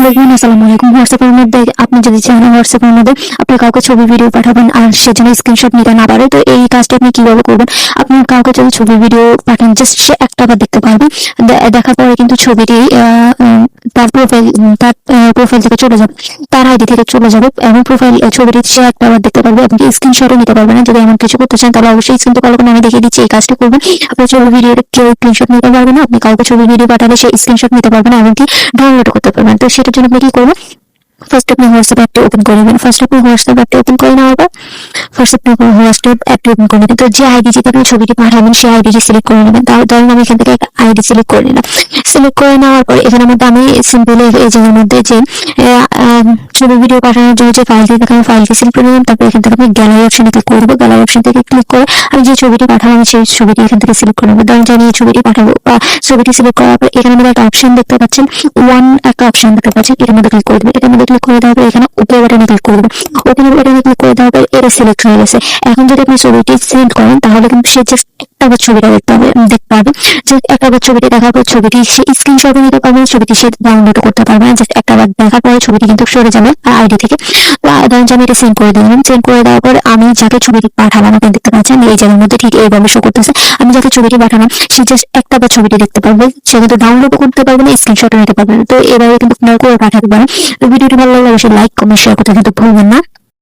Hello বোন আসসালামু আলাইকুম। হোয়াটসঅ্যাপের মধ্যে আপনি যদি চান হোয়াটসঅ্যাপের মধ্যে আপনি কাউকে ছবি ভিডিও পাঠাবেন আর সেজন্য স্ক্রিনশট নিতে না পারে, তো এই কাজটি আপনি কীভাবে করবেন? আপনি কাউকে যদি ছবি ভিডিও পাঠান জাস্ট সে একটা বার দেখতে পারবে। দেখার পরে কিন্তু ছবিটি তার প্রোফাইল তার প্রোফাইল থেকে চলে যাবে। তার আইডি থেকে চলে যাবে এবং প্রোফাইল ছবিটি সে একটা বার দেখতে পারবে এবং স্ক্রিনশটও নিতে পারবে না। যদি এমন কিছু করতে চান, তাহলে অবশ্যই স্ক্রিন তো কল আমি দেখিয়ে দিচ্ছি, এই কাজটি করবেন। আপনি ছবি ভিডিও কেউ স্ক্রিনশট নিতে পারবে না, আপনি কাউকে ছবি ভিডিও পাঠালে সে স্ক্রিনশট নিতে পারবে না, এমনকি ডাউনলোড করতে পারবেন তো সেটার জন্য আপনি কি করবেন? ফার্স্ট আপনি হোয়াটসঅ্যাপ অ্যাপটি ওপেন করে নেবেন। ফার্স্ট আপনি হোয়াটসঅ্যাপ অ্যাপটি ওপেন করে নেওয়ার পর যে আইডি থেকে আপনি ছবিটি পাঠাবেন সেই আইডিটি সিলেক্ট করে নেবেন। আমি এখান থেকে একটা আইডি সিলেক্ট করে নিলাম। সিলেক্ট করে নেওয়ার পর এখানের ছবি ভিডিও পাঠানোর জন্য যে ফাইলটি থাকে, আমি করে নিলাম। তারপর এখান থেকে আমি গ্যালারি অপশনে ক্লিক করে গ্যালারি অপশন থেকে ক্লিক করে আমি যে ছবিটি পাঠাবো সেই ছবিটি এখান থেকে সিলেক্ট করে নেব। ধরুন যে এই ছবিটি পাঠাবো ছবিটি সিলেক্ট করার পর এখানে মধ্যে একটা অপশন দেখতে পাচ্ছেন। ওয়ান একটা অপশন দেখতে পাচ্ছেন। এটার মধ্যে ক্লিক করে এটার মধ্যে ক্লিক করে দেওয়ার এখানে ওকে বাটনে ক্লিক করে দেবেন দেওয়ার পর এটা সিলেক্ট হয়ে গেছে এখন যদি আপনি ছবিটি সেন্ড করেন, তাহলে কিন্তু সে জাস্ট একটা বার ছবিটা দেখতে হবে, দেখতে পাবে। যে একটা বার ছবিটি দেখার পর ছবিটি সে স্ক্রিনশট নিতে পারবে, ছবিটি সে ডাউনলোড করতে পারবে। না জাস্ট একটা বার দেখার পরে ছবিটি কিন্তু সরে যাবে আইডি থেকে। আ- যে আমি এটা সেন্ড করে দিলাম। সেন্ড করে দেওয়ার পর আমি যাকে ছবিটি পাঠালাম, আপনি দেখতে পাচ্ছেন, এই জায়গার মধ্যে ঠিক এইভাবে শো করতেছে। আমি যাকে ছবিটি পাঠালাম, সে জাস্ট একটা বার ছবিটি দেখতে পারবে। সে কিন্তু ডাউনলোড করতে পারবে না স্ক্রিনশট নিতে পারবে না। তো এভাবে কিন্তু আপনারা করে পাঠাতে পারেন। ভিডিওটি ভালো লাগলে অবশ্যই লাইক কমেন্ট শেয়ার করতে কিন্তু ভুলবেন না।